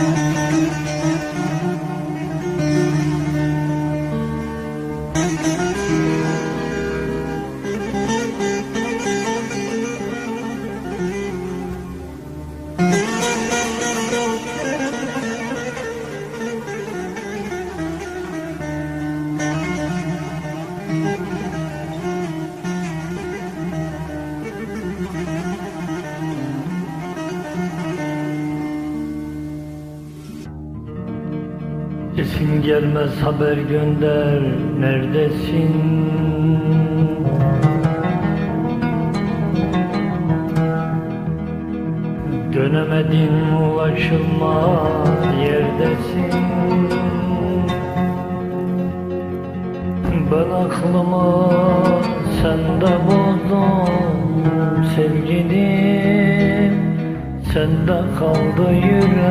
Müzik Sesin gelmez haber gönder neredesin? Dönemedin ulaşılma yerdesin. Ben aklımı sende bozdum sevgilim Sende kaldı yüreğim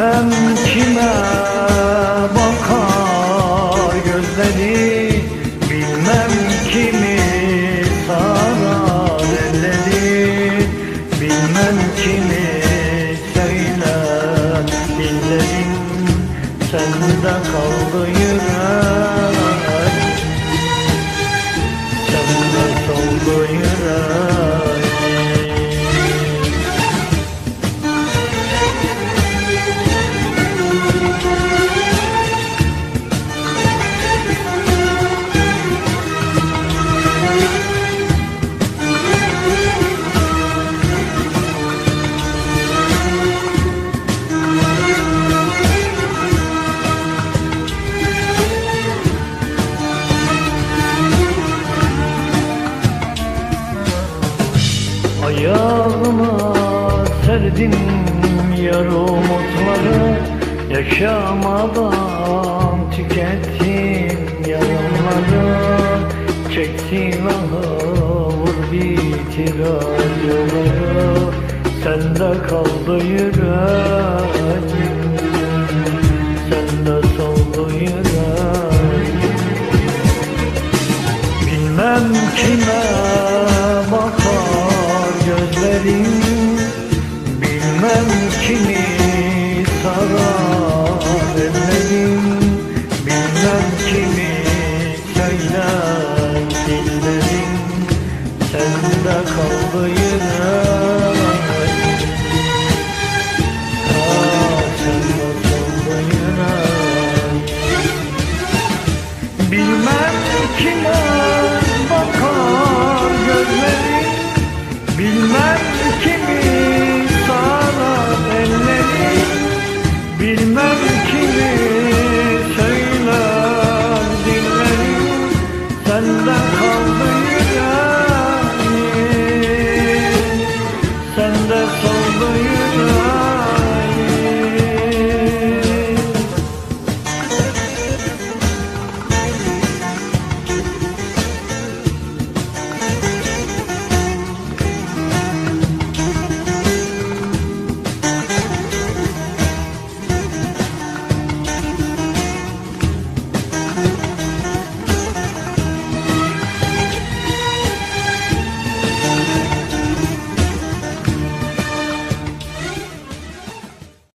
Bilmem kime bakar gözleri Bilmem kimi sarar elleri Bilmem kimi söyler dillerin Sende kaldı yüreğim. Sende soldu yüreğim serdim yar umutları. Yaşamadan tükettim yarınları Çek silahı vur bitir acıları. Sende kaldı yüreğim. Sende soldu yüreğim. Bilmem kime bakar gözlerin Bilmem kimi sarar ellerin Bilmem kimi söyler yüreğim Ah sende kaldı yüreğim Bilmem kime